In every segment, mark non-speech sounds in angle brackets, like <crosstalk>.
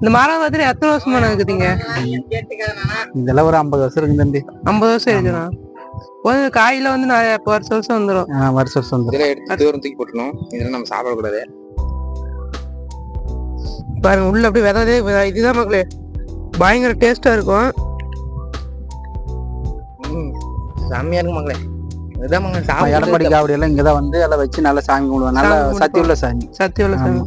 இந்த மரம் பார்த்துட்டு எத்தனை வருஷமா இருக்குதுங்க இதெல்லாம் ஒரு ஐம்பது வருஷம் இருக்கு தம்பி. ஐம்பது வருஷம் இருக்குண்ணா ஒரு காயில வந்து நிறைய வருஷம் வருஷம் வந்துடும் வருஷம் வருஷம். இதெல்லாம் எடுத்து தூரம் தூக்கி போட்டுணும் இதெல்லாம் நம்ம சாப்பிடக்கூடாது பாருங்க உள்ள அப்படியே விததே இதுதான் மக்களே பயங்கர டேஸ்டா இருக்கும். செம்மையா இருக்கு மகளே இதுதான் மகளே ஆ, எடப்பாடி காவடி எல்லாம் இங்கதான் வந்து எல்லாம் வச்சு நல்லா சாமி கும்பிடுவோம். நல்ல சக்தி உள்ள சாமி. சத்தியவள சாமி.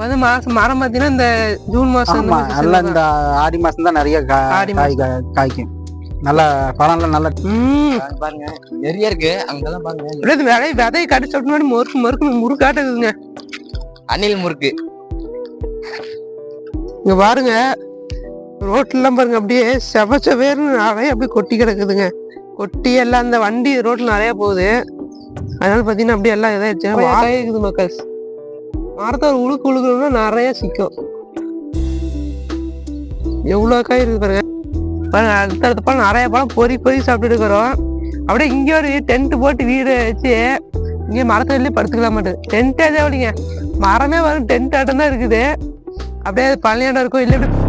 வந்து மாசம் மரம் பார்த்தீங்கன்னா இந்த ஜூன் மாசம் நல்லா இந்த ஆடி மாசம் தான் நிறைய காய் காய்க்கும். நல்லா பழம்லாம் நல்லா பாருங்க. நிறைய இருக்கு. அங்கெல்லாம் பாருங்க. விதை விதையை கடிச்ச முன்னாடி மொறுக்கு மொறுக்கு முறுக்காட்டுதுங்க அணில் முறுக்கு. இங்க பாருங்க. ரோட்ல எல்லாம் பாருங்க அப்படியே செவ செவேர்னு நிறைய அப்படியே கொட்டி கிடக்குதுங்க. கொட்டி எல்லாம் அந்த வண்டி ரோட்ல நிறைய போகுது. அதனால பாத்தீங்கன்னா அப்படியே எல்லாம் இதாயிடுச்சு. இருக்குது மக்கள். மரத்தை ஒரு உழுக்கு உழுக்கணும்னா நிறைய சிக்கும். எவ்வளோ காய் இருக்குது பாருங்க. பாருங்க அடுத்தடுத்த பழம் நிறைய பழம் பொறி பொறி சாப்பிட்டுட்டு இருக்கிறோம். அப்படியே இங்கே ஒரு டென்ட் போட்டு வீடு வச்சு இங்க மரத்துலயே படுத்துக்கலாம் மாட்டேன் டென்ட்டே தேவையில்லைங்க. மரமே வரும் டென்ட் ஆட்டம் தான் இருக்குது. அப்படியே பழனியாண்டம் இருக்கும் இல்லை இப்படி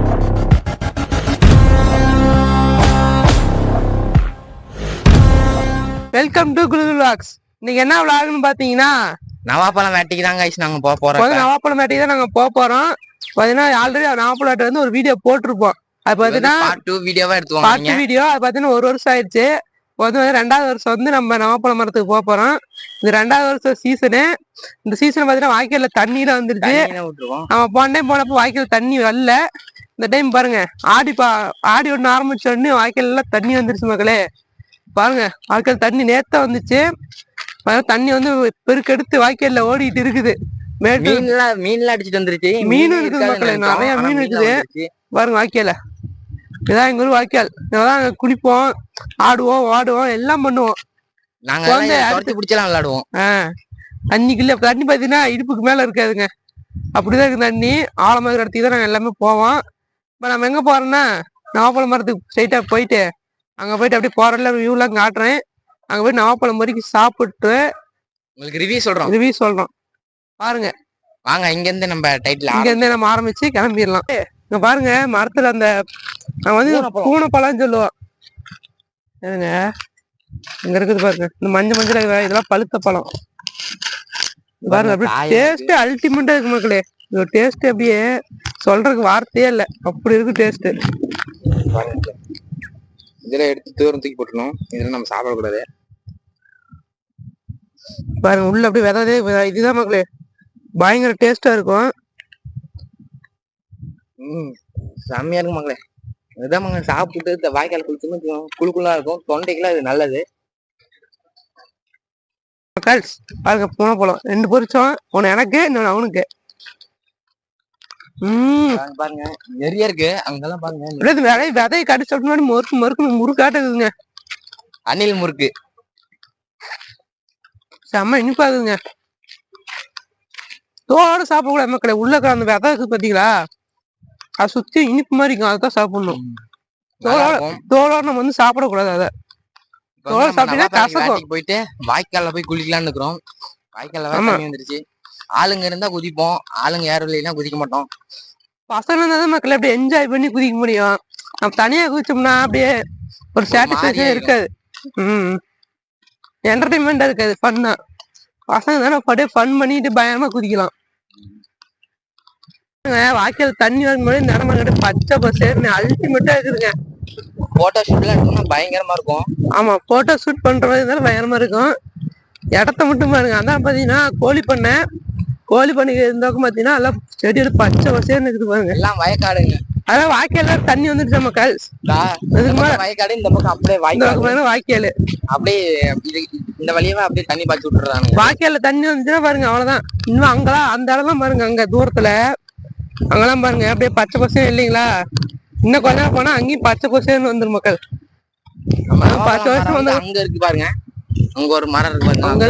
வெல்கம் டு குலுகுல் விளாக்ஸ் இன்னைக்கு என்ன விளாக்னு பார்த்தீங்கன்னா நவாப்பழம் வேட்டைக்கு தான் கைஸ் நாங்க போக போறோம் நவாப்பழம் மேட்டைக்கு தான் நாங்க போக போறோம். பாத்தீங்கன்னா ஆல்ரெடி நவாப்பழம் மேட்டை வந்து ஒரு வீடியோ போட்டிருப்போம். அது பாத்தீங்கன்னா டூ வீடியோவா எடுத்துவாங்க பார்ட் வீடியோ அது பாத்தீங்கன்னா ஒரு வருஷம் ஆயிடுச்சு. வந்து ரெண்டாவது வருஷம் வந்து நம்ம நவாப்பழம் மரத்துக்கு போக போறோம். இந்த ரெண்டாவது வருஷம் சீசனு இந்த சீசன் பாத்தீங்கன்னா வாய்க்கால்ல தண்ணியில வந்துருச்சு. நம்ம போன டைம் போனப்போ வாய்க்கால் தண்ணி வரல. இந்த டைம் பாருங்க ஆடி பா ஆடி ஒன்று ஆரம்பிச்ச உடனே வாய்க்கால் எல்லாம் தண்ணி வந்துருச்சு மக்களே. பாருங்க வாய்க்கால் தண்ணி நேத்தா வந்துச்சு. பாருங்க, தண்ணி வந்து பெருக்கெடுத்து வாய்க்கால்ல ஓடிட்டு இருக்குது. மீன்லாம் மீன்லாம் அடிச்சிட்டு வந்துருச்சு. மீனும் இருக்குது மக்களே, நிறைய மீன் இருக்குது. பாருங்க வாய்க்கால. இதான் எங்க ஊர் வாய்க்கால். இதெல்லாம் அங்க குளிப்போம் ஆடுவோம் ஓடுவோம் எல்லாம் பண்ணுவோம். நாங்க துரத்தி பிடிச்சலாம் விளையாடுவோம். தண்ணிக்குள்ள தண்ணி பாத்தீங்கன்னா இடுப்புக்கு மேல இருக்காதுங்க. அப்படிதான் இருக்கு தண்ணி. ஆழமா இருக்கிற இடத்துக்கு தான் நாங்க எல்லாமே போவோம். இப்ப நம்ம எங்க போறோம்னா நவாப்பழம் மரத்துக்கு ஸ்ட்ரைட்டா போயிட்டு அங்க போயிட்டு அப்படியே போறதுல வியூலாம் காட்டுறேன். அங்க போய் நவாப்பழம் வரைக்கும் சாப்பிட்டு உங்களுக்கு ரிவ்யூ சொல்றோம். ரிவ்யூ சொல்றோம். பாருங்க. வாங்க இங்க இருந்து நம்ம டைட்டில் இங்க இருந்து நம்ம ஆரம்பிச்சு கிளம்பிடலாம். இங்க பாருங்க மரத்துல அந்த நான் வந்து பூனைப்பழம். பூனைப்பழம் சொல்லுவோம். ஏங்க இங்க இருக்குது பாருங்க. இந்த மஞ்சள் மஞ்சள் இது- இதெல்லாம் பழுத்த பழம். பாருங்க அப்படியே டேஸ்ட் அல்டிமேட்டா இருக்கு மக்களே. இது டேஸ்ட் அப்படியே சொல்றதுக்கு வார்த்தையே இல்ல. அப்படி இருக்கு டேஸ்ட் இதெல்லாம் எடுத்து தூரம் தூக்கி போட்டுணும் இதெல்லாம் நம்ம சாப்பிடக்கூடாது. பாருங்க உள்ள அப்படியே விததே வித- இதுதான் மக்களே பயங்கர டேஸ்டா இருக்கும். ம் செம்மையா இருக்கு மகளே இதுதான் மகளே சாப்பிட்டு இந்த வாய்க்கால் குளிச்சுன்னு குழுக்குள்ளா இருக்கும். தொண்டைக்குலாம் இது நல்லது. மக்கள்ஸ் பாருங்க பூனைப்பழம் ரெண்டு பொரிச்சோம் ஒன்னு எனக்கு இன்னொன்னு அவனுக்கு. பாருங்க, நிறைய இருக்கு. அங்கெல்லாம் பாருங்க. விதையை கடிச்ச மொறுக்கு மொறுக்கு முறுக்காட்டுதுங்க அணில் முறுக்கு. செம்ம இனிப்பாகுதுங்க தோட சாப்பிடக்கூடாது மக்களே உள்ள அந்த விதை இருக்கு பாத்தீங்களா? அது சுத்தி இனிப்பு மாதிரி இருக்கும். அதான் சாப்பிடணும். தோலோட. தோலோட நம்ம வந்து சாப்பிடக்கூடாது அதை. நம்ம சாப்பிட்டீங்கன்னா கசக்கும். போயிட்டு வாய்க்கால்ல போய் குளிக்கலாம்னு இருக்கிறோம். ஆமா. தண்ணி வந்துருச்சு. ஆளுங்க இருந்தா குதிப்போம். ஆளுங்க யாரும் இல்லைன்னா குதிக்க மாட்டோம். பசங்க இருந்தா மக்கள் அப்படியே என்ஜாய் பண்ணி குதிக்க முடியும். நம்ம தனியா குதிச்சோம்னா அப்படியே ஒரு சாட்டிஸ்பேக்ஷன். இருக்காது. ம். என்டர்டைன்மெண்டா இருக்காது ஃபன்னா பசங்க தானே. அப்படியே ஃபன் பண்ணிட்டு பயங்கரமா குதிக்கலாம். வாய்க்கால் தண்ணி வரும்போது நிறமா கிட்ட பச்சை பசேர்னு அல்டிமேட்டா இருக்குதுங்க. போட்டோ ஷூட்லாம் எடுத்தோம்னா பயங்கரமா இருக்கும். ஆமா போட்டோ ஷூட் பண்ற மாதிரி இருந்தாலும் பயங்கரமா இருக்கும். இடத்த மட்டும் பாருங்க அதான் பாத்தீங்கன்னா கோழி பண்ணை. கோழி பண்ணைக்கு இருந்தவங்க பாத்தீங்கன்னா எல்லாம் செடியோட பச்சை பசேர்னு இருக்குது பாருங்க. எல்லாம் வயக்காடுங்க. அதான் வாய்க்கால்ல தண்ணி வந்துருச்சு மக்கள் இதுக்கு மேல வயக்காடு இந்த பக்கம் அப்படியே பக்கம் வாய்க்கால். அப்படியே இந்த வழியாவே அப்படியே தண்ணி பாய்ச்சி விட்டுறானுங்க. வாய்க்கால்ல தண்ணி வந்துச்சுன்னா பாருங்க அவ்வளவுதான். இன்னும் அங்கெல்லாம் அந்த இடம்லாம் பாருங்க அங்க தூரத்துல. அங்கெல்லாம் பாருங்க அப்படியே பச்சை பசேன்னு இல்லைங்களா? இன்னும் கொஞ்ச நேரம் போனா அங்கேயும் பச்சை பசேன்னு வந்துரும் மக்கள். பத்து வருஷம் வந்து அங்க இருக்கு பாருங்க. அங்க ஒரு மரம் இருக்கு அங்க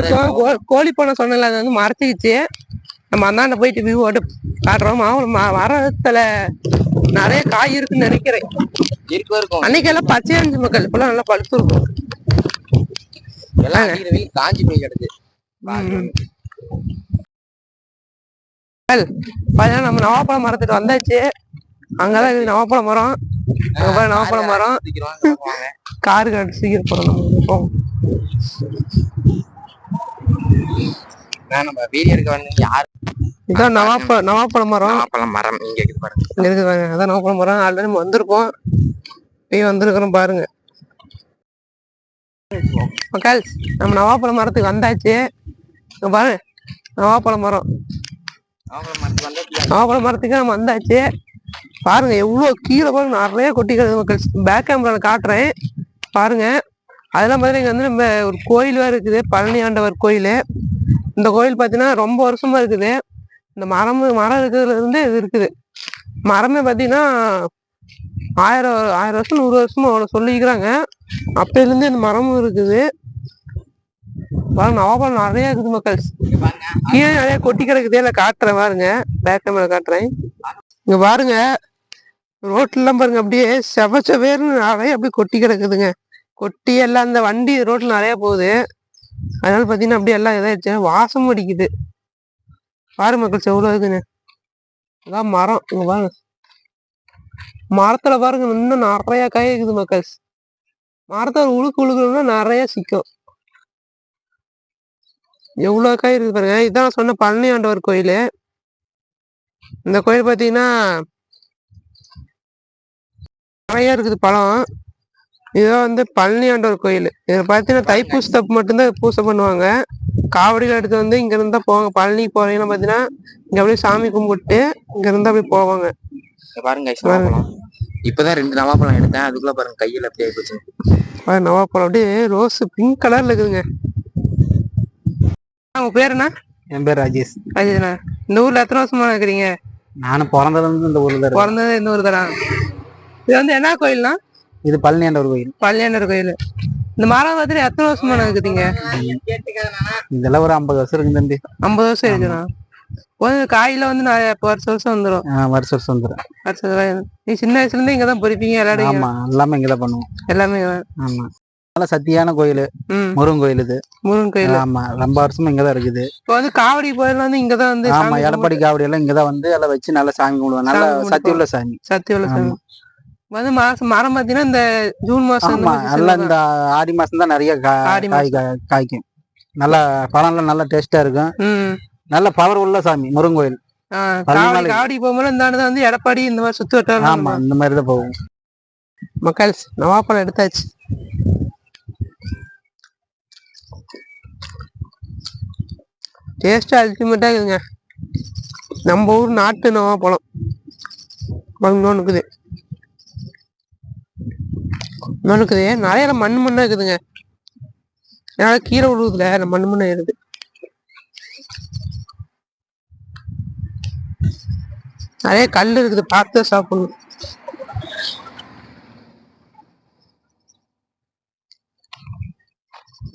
கோழி பண்ண சொன்னல அது வந்து மறைச்சிக்கிச்சு. நம்ம அந்தாண்ட போயிட்டு வியூ ஓட்டு காட்டுறோம். மாவு- ம- மரத்துல நிறைய காய் இருக்குன்னு நினைக்கிறேன். இருக்கும். அன்னைக்கெல்லாம் பச்சையா இருந்துச்சு மக்கள். இப்பெல்லாம் நல்லா பழுத்து இருக்கும் எல்லாம் காஞ்சி போய் கிடக்கு. நம்ம நவாப்பழம் மரத்துக்கு வந்தாச்சு. அங்கதான் நவாப்பழ மரம். அங்க நவாப்பழ மரம். சீக்கிரம் வாங்க காரு காட்டு சீக்கிரம் போறோம் நம்ம. நான் நம்ம வீடியோ எடுக்க வந்து யார் இதான் நவாப்பழ நவாப்பழ மரம். நாப்பழம் மரம் இங்க இருக்குது பாருங்க. இங்க இருக்குது பாருங்க. அதான் நவாப்பழ மரம். ஆல்ரெடி நம்ம வந்திருக்கோம். போய் வந்திருக்கிறோம் பாருங்க. மக்கள் நம்ம நவாப்பழ மரத்துக்கு வந்தாச்சு. பாருங்க நவாப்பழ மரம். நாப்பழம் மரத்துக்கு நம்ம வந்தாச்சு. பாருங்க எவ்வளவு கீழே பாருங்க. நிறைய கொட்டி கிடக்கு மக்கள். பேக் கேமரால காட்டுறேன். பாருங்க. அதெல்லாம் பார்த்தீங்கன்னா இங்க வந்து நம்ம ஒரு கோயில் வேற இருக்குது. பழனி ஆண்டவர் கோயில். இந்த கோயில் பார்த்தீங்கன்னா ரொம்ப வருஷமா இருக்குது. இந்த மரம் மரம் இருக்கிறதுல இருந்து இது இருக்குது. மரமே பார்த்தீங்கன்னா ஆயிரம் ஆயிரம் வருஷம் நூறு வருஷமா அவ்வளோ சொல்லிக்கிறாங்க. அப்பையிலேருந்து இந்த மரமும் இருக்குது. பாருங்க நவாப்பழம் நிறைய இருக்குது மக்கள். கீழே நிறைய கொட்டி கிடக்குதே இல்லை காட்டுறேன் பாருங்க. பேக் கேமரா காட்டுறேன். இங்கே பாருங்க ரோட்ல பாருங்க அப்படியே செவ செவேர்னு நிறைய அப்படியே கொட்டி கிடக்குதுங்க. கொட்டி எல்லாம் அந்த வண்டி ரோட்டில் நிறைய போகுது. அதனால பாத்தீங்கன்னா அப்படியே எல்லாம் இதாயிடுச்சு. வாசமும் அடிக்குது. பாரு மக்கள் எவ்வளவு இருக்குன்னு. அதான் மரம். இங்கே பாருங்க. மரத்துல பாருங்க இன்னும் நிறைய காய் இருக்குது மக்கள். மரத்தை உழுக்கு உழுக்கணும்னா நிறைய சிக்கும். எவ்வளவு காய் இருக்குது பாருங்க. இதான் சொன்ன பழனி ஆண்டவர் கோயில். இந்த கோயில் பார்த்தீங்கன்னா நிறைய இருக்குது பழம். இதுதான் வந்து பழனி ஆண்டவர் கோயில். இது பார்த்தீங்கன்னா தைப்பூசத்தப்பு மட்டும்தான் பூசை பண்ணுவாங்க. காவடிகள் எடுத்து வந்து இங்க இருந்தா போவாங்க. பழனி போறீங்கன்னா பார்த்தீங்கன்னா இங்க அப்படியே சாமி கும்பிட்டு இங்க இருந்தா அப்படியே போவாங்க. பாருங்க இப்பதான் ரெண்டு நவாப்பழம் எடுத்தேன். அதுக்குள்ள பாருங்க கையில அப்படியே போச்சு. பாரு நவாப்பழம் அப்படியே ரோஸ் பிங்க் கலர்ல இருக்குதுங்க. உங்க பேர் என்ன? என் பேர் ராஜேஷ். அஜய்ண்ணா இந்த ஊர்ல எத்தனை வருஷமா இருக்கிறீங்க? நானும் பிறந்ததுல இருந்து இந்த ஊர்ல. பிறந்தது இந்த ஊர் தானா? இது வந்து என்ன கோயில்னா? இது பழனி ஆண்டவர் கோயில். பள்ளியாண்டர் கோயில். இந்த மரம் வந்து எத்தனை வருஷமா இருக்குதுங்க இதெல்லாம் ஒரு ஐம்பது வருஷம் இருக்கு தம்பி. ஐம்பது வருஷம் இருக்குண்ணா கொஞ்சம் காயில வந்து நிறைய இப்போ வருஷம் வருஷம் வந்துடும் ஆ, வருஷம் வந்துடும் வருஷம் நீ சின்ன வயசுல இருந்து இங்க தான் பொறிப்பீங்க விளையாடுவீங்க. ஆமா எல்லாமே இங்கதான் பண்ணுவோம். எல்லாமே ஆமா. நல்ல சத்தியான கோயில். முருகன் கோயில் இது. முருகன் கோயில். ஆமா ரொம்ப வருஷமா இங்கதான் இருக்குது. இப்போ வந்து காவடி கோயில் வந்து இங்க தான் வந்து ஆமா எடப்பாடி காவடி எல்லாம் இங்கதான் வந்து எல்லாம் வச்சு நல்லா சாமி கும்பிடுவோம் நல்ல சக்தி உள்ள சாமி. சக்தி உள்ள சாமி. வந்து மாசம் மரம் பாத்தீங்கன்னா இந்த ஜூன் மாசம் நல்லா. இந்த ஆடி மாசம் தான் நிறைய காய் காய்க்கும். நல்லா பழம்லாம் நல்லா டேஸ்டா இருக்கும். நல்ல பவர் உள்ள சாமி முருகன் கோயில். காவடி போகும்போது இந்த ஆண்டு வந்து எடப்பாடி இந்த மாதிரி சுத்து வட்டாரம் ஆமா இந்த மாதிரி தான் போகும். மக்கள் நவாப்பழம் எடுத்தாச்சு. டேஸ்ட் அல்டிமேட்டா இருக்குதுங்க நம்ம ஊர் நாட்டு நவாப்பழம். இன்னொன்று இருக்குது இருக்குது நிறைய மண் மண்ணா இருக்குதுங்க. என்னால கீழே விழுவுதுல மண் மண்ணா இருக்குது. நிறைய கல் இருக்குது பார்த்து சாப்பிடணும்.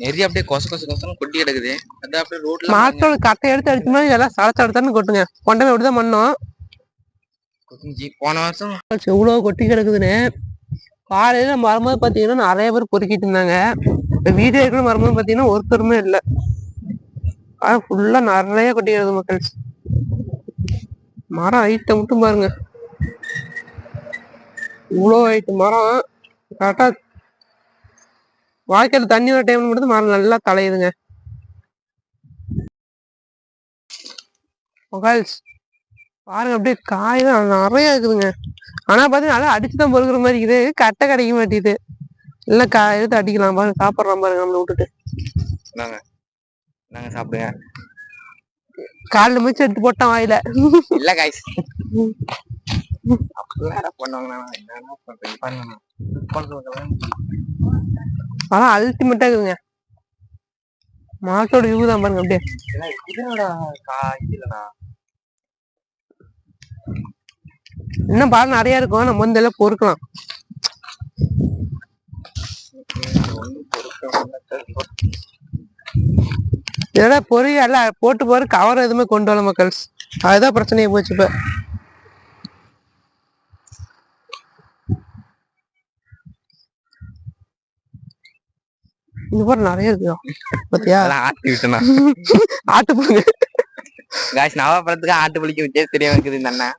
நிறைய அப்படியே கொச கொச கொசன்னு கொட்டி கிடக்குது. அது அப்படியே ரோட்ல மாட்டோட கட்டை எடுத்து அடிச்சோம்னா எல்லாம் சலச்ச எடுத்தான்னு கொட்டுங்க. கொண்டவே அப்படிதான் பண்ணோம் போன வருஷம் இவ்வளோ கொட்டி கிடக்குதுன்னு காலையில் நம்ம வரும்போது பார்த்தீங்கன்னா நிறைய பேர் பொறுக்கிட்டு இருந்தாங்க. இப்போ வீடியோ எடுக்கணும் வரும்போது பார்த்தீங்கன்னா ஒருத்தருமே இல்லை. ஆனால் ஃபுல்லாக நிறைய கொட்டிக்கிறது மக்கள். மரம் ஹைட்டை மட்டும் பாருங்க. இவ்வளோ ஹைட்டு மரம். கரெக்டாக வாய்க்கால் தண்ணி வர டைம்ல மட்டும் மரம் நல்லா தலையுதுங்க மகள்ஸ் பாருங்க அப்படியே காய் தான் நிறைய இருக்குதுங்க. ஆனா பாத்தீங்கன்னா நல்லா அடிச்சு தான் பொறுக்கிற மாதிரி இருக்குது. கட்டை கிடைக்க மாட்டேங்குது இல்ல கா எடுத்து அடிக்கலாம் பாருங்க சாப்பிட்றோம் பாருங்க நம்மளை விட்டுட்டு. நாங்க நாங்க சாப்பிடுங்க. காலில் மிச்சு எடுத்து போட்டான் வாயில. இல்ல காய்ஸ் ஆனா அல்டிமேட்டா இருக்குதுங்க. மாட்டோட வியூ தான் பாருங்க அப்படியே இதெல்லாம் இதனோட காய் இல்லைண்ணா இன்னும் பாருங்க நிறைய இருக்கும். நம்ம வந்து எல்லாம் பொறுக்கலாம். இதோட பொறி எல்லாம் போட்டு போற கவர் எதுவுமே கொண்டு வரல மக்கள். அதுதான் பிரச்சனையே போச்சு இப்ப. இங்க பாரு நிறைய இருக்கு பாத்தியா? ஆட்டி விட்டுனா. <laughs> ஆட்டு போடுங்க காய்ஸ் நவாப்பழத்துக்கு ஆட்டு புளிக்க வித்தியாசம் தெரியாம இருக்குது இந்த அண்ணன்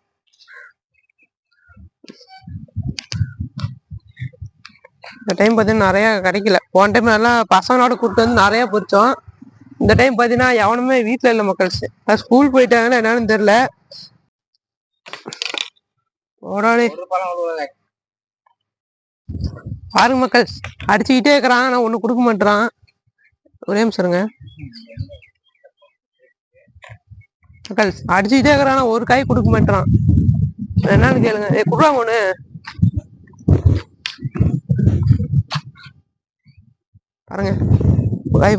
இந்த டைம் பார்த்தீங்கன்னா நிறைய கிடைக்கல. போன டைம் நல்லா பசங்களோட கூப்பிட்டு வந்து நிறைய பிடிச்சோம். இந்த டைம் பார்த்தீங்கன்னா எவனுமே வீட்டில் இல்லை மக்கள்ஸ் ஸ்கூல் போயிட்டாங்கன்னா என்னன்னு தெரியல. பாருங்க மக்கள். அடிச்சுக்கிட்டே இருக்கிறான். ஆனால் ஒன்று கொடுக்க மாட்டேறான். ஒரே சொல்லுங்க மக்கள் அடிச்சுக்கிட்டே இருக்கிறான். ஒரு காய் கொடுக்க மாட்டேறான். என்னன்னு கேளுங்க. ஏ குடுறாங்க ஒன்று பாருங்க. ஒரு காய்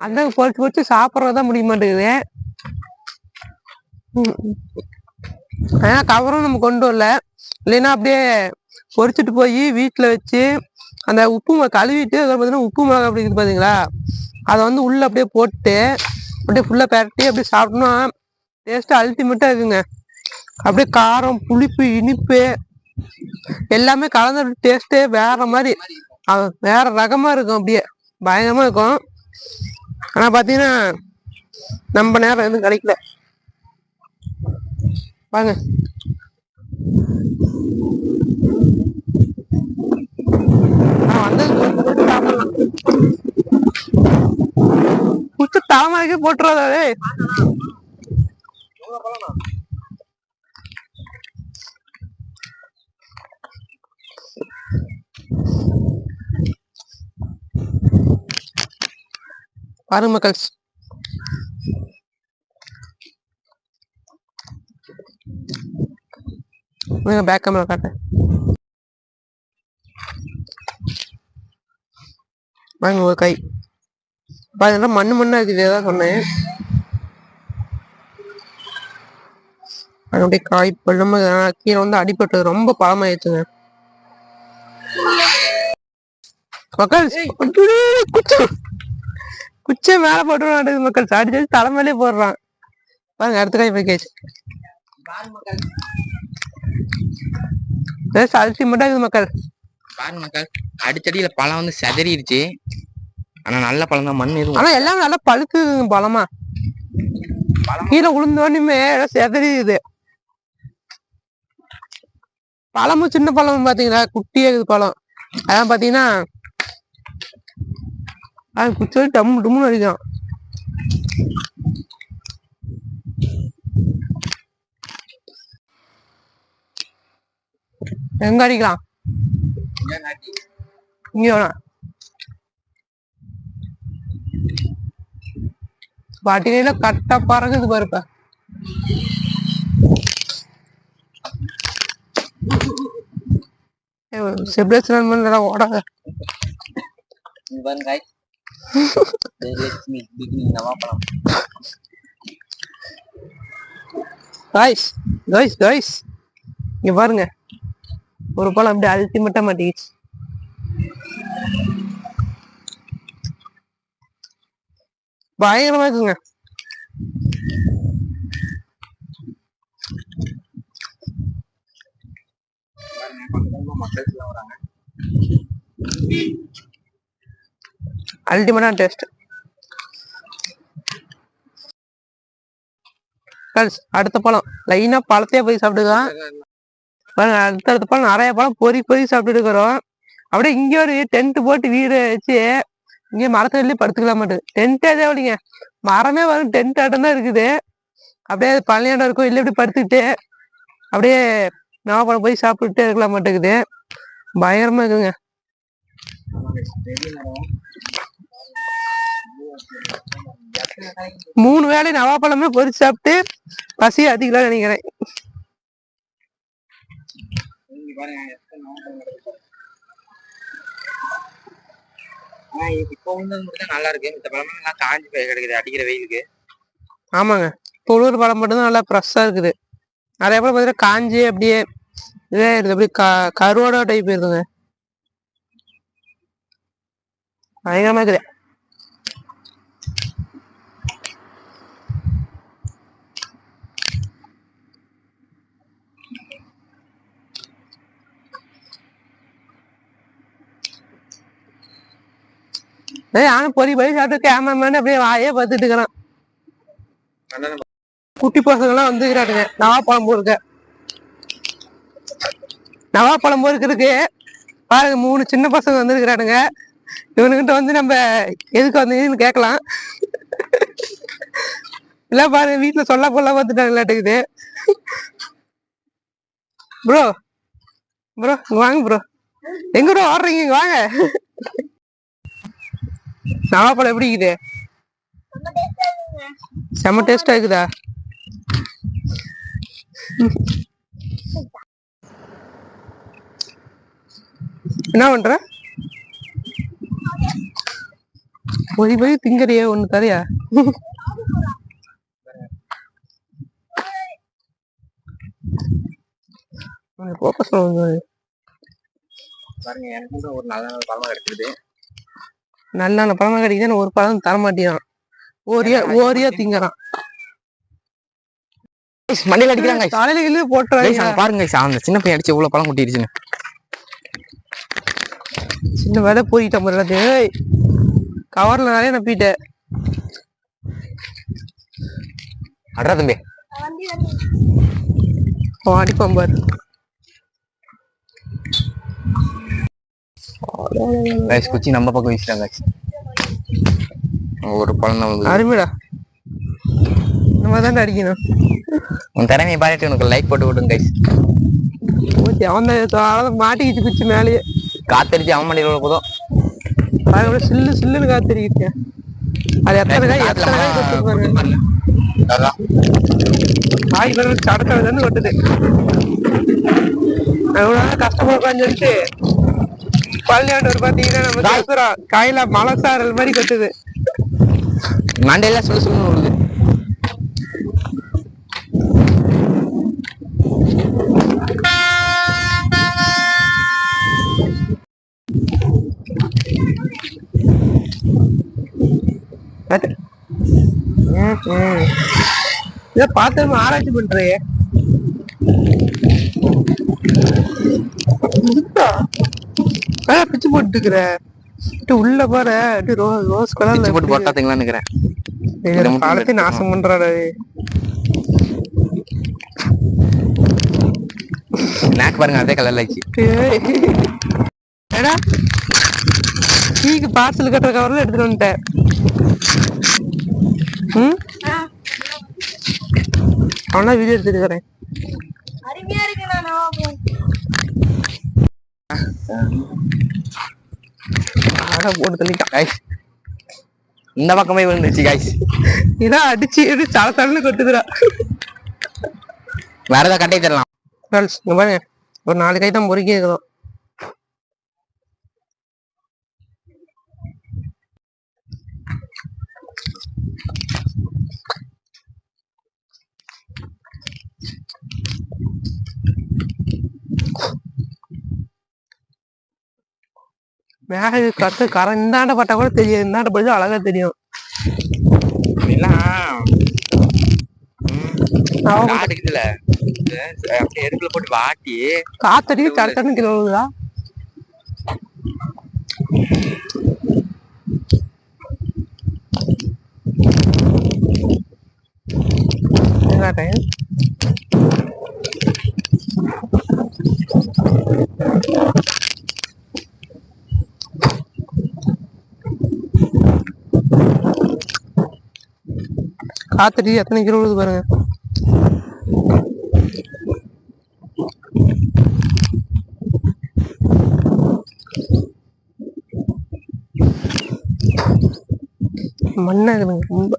அந்த பொரிச்சு பொரிச்சு சாப்பிட்றதா முடிய மாட்டேங்குது. ம். ஏன்னா கவரும் நம்ம கொண்டு வரல. இல்லைன்னா அப்படியே பொரிச்சிட்டு போய் வீட்டில் வச்சு அந்த உப்பு மிளகா கழுவிட்டு அதில் பார்த்தீங்கன்னா உப்பு மிளகா அப்படி பார்த்தீங்களா அதை வந்து உள்ளே அப்படியே போட்டு அப்படியே ஃபுல்லாக பரட்டி அப்படியே சாப்பிட்டோம்னா டேஸ்ட்டு அல்டிமேட்டாக இருக்குங்க. அப்படியே காரம் புளிப்பு இனிப்பு எல்லாமே கலந்த டேஸ்ட்டே வேற மாதிரி. வேற ரகமா இருக்கும் அப்படியே. பயங்கரமா இருக்கும். ஆனா பாத்தீங்கன்னா நம்ம நேரம் எதுவும் கிடைக்கல. பாருங்க நான் தலைமுறைக்கு கொஞ்சம் போட்டுறாதே பாருங்க மக்கள்ஸ் பேக் கேமரா காட்டேன் வாங்க ஒரு கை. பாத்தீங்கன்னா மண்ணு மண்ணா இருக்குது. ஏதாவது சொன்னேன். அப்படியே காய் பழும கீழே வந்து அடிபட்டு ரொம்ப பழமாயிடுச்சுங்க மக்கள் குச்சி. குச்சை மேல போட்டு மாட்டேங்குது மக்கள். அடிச்சு அடிச்சு தலை மேலே போடுறான். பாருங்க அடுத்த காய் போய் கேச்சு பாருங்க மக்கள் அரிசி மட்டும் இருக்குது மக்கள். பாருங்க மக்கள் அடிச்சடியில பழம் வந்து செதறிடுச்சு ஆனா நல்ல பழம் தான் மண் எதுவும். ஆனா எல்லாம் நல்லா பழுக்குதுங்க பழமா. கீழே எல்லாம் செதறியுது பழமும் சின்ன பழம் பாத்தீங்களா குட்டியா இருக்குது பழம். அதான் பாத்தீங்கன்னா அது குச்சி டம்மு டும்னு அடிக்கும் எங்க அடிக்கலாம்? இங்க வேணாம் வடிநில கட்டா பறக்குது பாருப்ப. செப்ரேஷன் ரன் ஓடாத. இங்க பாருங்க காய் ஜெயலட்சுமி பிக்னி நவாப்பழம் காய்ஸ் காய்ஸ் காய்ஸ் இங்க பாருங்க. ஒரு பழம் அப்படியே அல்டிமேட்டா மாட்டிக்கிச்சு. பயங்கரமா இருக்குங்க. மக்கள் வராங்க. அல்டிமேட்டான டேஸ்ட். அடுத்த பழம். லைனா பழத்தையே போய் சாப்பிட்டுக்கலாம் அடுத்த அடுத்த பழம் நிறைய பழம் பொறி பொறி சாப்பிட்டு இருக்கிறோம். அப்படியே இங்கே ஒரு டென்ட் போட்டு வீடு வச்சு இங்கே மரத்துலேயே படுத்துக்கலாம் மாட்டேன் டென்ட்டே தேவையில்லைங்க. மரமே வரும். டென்ட் ஆட்டம் தான் இருக்குது. அப்படியே பழனியாண்டம் இருக்கும். இல்லை இப்படி படுத்துக்கிட்டு அப்படியே நாவப்பழம் போய் சாப்பிட்டுட்டே இருக்கலாம் மாட்டேங்குது பயங்கரமாக இருக்குங்க மூணு வேளை நவாப்பழமே பொரிச்சு சாப்பிட்டு பசி அதிகலாம் நினைக்கிறேன். இப்போ வந்து நல்லா இருக்கு. இந்த பழம் எல்லாம் காஞ்சி போய் கிடக்குது அடிக்கிற வெயிலுக்கு. ஆமாங்க. தொழுர் பழம் மட்டும்தான் நல்லா ஃப்ரெஷ்ஷாக இருக்குது. நிறைய பழம் பார்த்தீங்கன்னா காஞ்சி அப்படியே இதே இருக்குது. அப்படியே க கருவாடா டைப் இருக்குங்க. பயங்கரமா இருக்குது. ஏய் ஆனா பொறி பொறி சாப்பிட்டு கேமராமேன் அப்படியே வாயே பார்த்துட்டு இருக்கிறான். குட்டி பசங்க எல்லாம் வந்துக்கிறானுங்க நவாப்பழம் போருக்கு நவாப்பழம் பொறுக்கிறதுக்கு பாருங்க மூணு சின்ன பசங்க வந்துருக்கிறானுங்க இவனுக்கிட்ட வந்து நம்ம எதுக்கு வந்தீங்கன்னு கேட்கலாம். இல்ல பாருங்க வீட்டுல சொல்ல கொள்ள வந்துட்டாங்களாட்டுக்குது ப்ரோ ப்ரோ வாங்க ப்ரோ. எங்க ப்ரோ ஆடுறீங்க? இங்க வாங்க. நவாப்பழம் எப்படி இருக்குது? செம டேஸ்டா இருக்குதா? என்ன பண்ற? போய் போய் திங்கறியே ஒண்ணு தரையா? போக்கஸ் பாருங்க எனக்கு ஒரு நல்ல நல்ல பழமா கிடைச்சிருது நல்ல நல்ல பழமா கிடைக்குதுன்னு ஒரு பழம் தர மாட்டேங்கிறான். ஓரியா ஓரியா திங்கறான். Guys, மண்டையில அடிக்கிறாங்க. காலையில Guys, போட்டுறாங்க பாருங்க அந்த சின்ன பையன் அடிச்சு இவ்வளவு பழம் கொட்டிருச்சுன்னு சின்ன வேலை போயிட்டேன் முறையாது கவர்ல நிறைய நப்பிட்டேன் அட்ரா தம்பி. அடிப்பான் பாரு. கைஸ் குச்சி நம்ம பக்கம் வீசுறாங்க guys. ஒரு பழம் வந்து அருமைடா மாதிரி தான் அடிக்கணும் உன் திறமையை பாராட்டி உனக்கு லைக் போட்டு விடுங்க கைஸ் ஊத்தி அவன் தான் மாட்டிக்கிச்சு குச்சி மேலேயே காத்தடிச்சு அவன் மண்டியில் போதும் பாருங்க சில்லு சில்லுன்னு காத்திருக்கேன் அது எத்தனை காய் எத்தனை காய் கொத்து பாருங்க காய் பாருங்க சடக்கடன்னு கொட்டுது எவ்வளோ கஷ்டப்படுறான்னு சொல்லிட்டு பழனியாண்டவர் பாத்தீங்கன்னா நம்ம. பேசுறோம் காயில மலை சாரல் மாதிரி கொட்டுது மண்டையில அது. ம், ம். இதை பார்த்து ஆராய்ச்சி பண்றியே ஆ, பிச்சு போட்டுக்கிற உள்ள பாரு அப்படி ரோஸ் ரோஸ் பிச்சு போட்டு கலர்ல பொட்டாத்தீங்களான்னு நினைக்கிறேன். காலத்தை. நாசம் பண்றாரு. ஸ்நாக் பாருங்க அதே கலர்ல ஆச்சு. ஏடா டீக்கு பார்சல் கட்டுற கவர்ல எடுத்துட்டு வந்துட்டேன் ம்? அவனா வீடியோ எடுத்துட்டு இருக்கிறேன் அருமையா இருக்கு போட்டு தள்ளிட்டான் கைஸ் இந்த பக்கமே விழுந்துச்சு கைஸ் இதான் அடிச்சு எது தல தலன்னு கொட்டுதுடா. வேற ஏதாவது கட்டை தரலாம். இங்க பாருங்க. ஒரு நாலு கை தான் பொறுக்கி இருக்கிறோம் மேக கத்து கரை இந்தாண்ட பட்டா கூட தெரியும் இந்தாண்ட படிச்சா அழகா தெரியும். ஆமா. இருக்குதுல அப்படியே எருக்குல போட்டு வாட்டி காத்தடிக்கு தடுத்தன்னு கிலோ விழுதா என்ன காத்தடி எத்தனை கிலோ விழுது பாருங்க. மண்ணா இருக்குதுங்க ரொம்ப.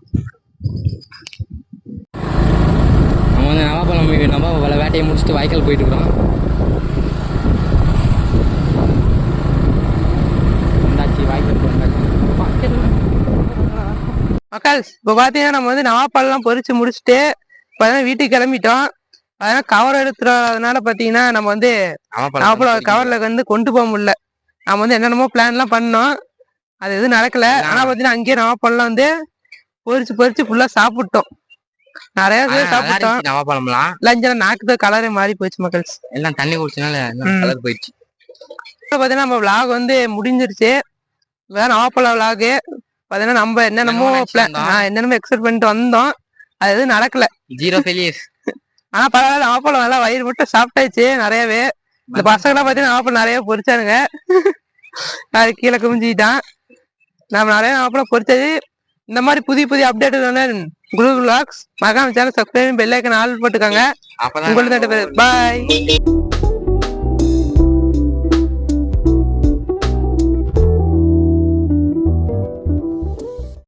நம்ம வந்து நவாப்பழம் நவாப்பழ வேட்டையை முடிச்சுட்டு வாய்க்கால் போயிட்டு இருக்கிறோம் வந்தாச்சு வாய்க்கால் வந்தாச்சு மக்கள் இப்ப பாத்தீங்கன்னா நம்ம வந்து நவாப்பழம்லாம் பொரிச்சு முடிச்சுட்டு இப்பதான் வீட்டுக்கு கிளம்பிட்டோம். அதனால கவர் எடுத்துறதுனால பாத்தீங்கன்னா நம்ம வந்து நவாப்பழம் கவர்ல வந்து கொண்டு போக முடியல. நம்ம வந்து என்னென்னமோ பிளான் எல்லாம் பண்ணோம். அது எதுவும் நடக்கல. ஆனா பாத்தீங்கன்னா அங்கேயே நவாப்பழம் வந்து பொரிச்சு பொரிச்சு ஃபுல்லா சாப்பிட்டோம். நிறைய பேர் சாப்பிட்டோம். நவாப்பழம்லாம். லஞ்சம் நாக்கு கலரே மாறி போச்சு மக்கள்ஸ் எல்லாம் தண்ணி குடிச்சனால. கலர் போயிடுச்சு. இப்ப பாத்தீங்கன்னா நம்ம vlog வந்து முடிஞ்சிருச்சு. வேற நவாப்பழம் vlog. பாத்தீங்கன்னா நம்ம என்னென்னமோ. ஆ, என்னென்னமோ எக்ஸ்பெக்ட் பண்ணிட்டு வந்தோம். அது எதுவும் நடக்கல. ஜீரோ ஃபெயிலியர்ஸ் <laughs> ஆனா பரவாயில்ல ஆப்பளம் நல்லா வயிறு மட்டும் சாப்பிட்டாச்சு நிறையவே. இந்த பசங்களாம் பாத்தீங்கன்னா ஆப்பள் நிறைய பொரிச்சானுங்க. அது கீழே குமிஞ்சிக்கிட்டான் நம்ம நிறைய ஆப்பளம் பொரிச்சது. இந்த மாதிரி புதிய புதிய அப்டேட் குரு விளாக்ஸ் மகாம channel subscribe bell icon all போட்டுக்கோங்க. உங்களுக்கு பாய்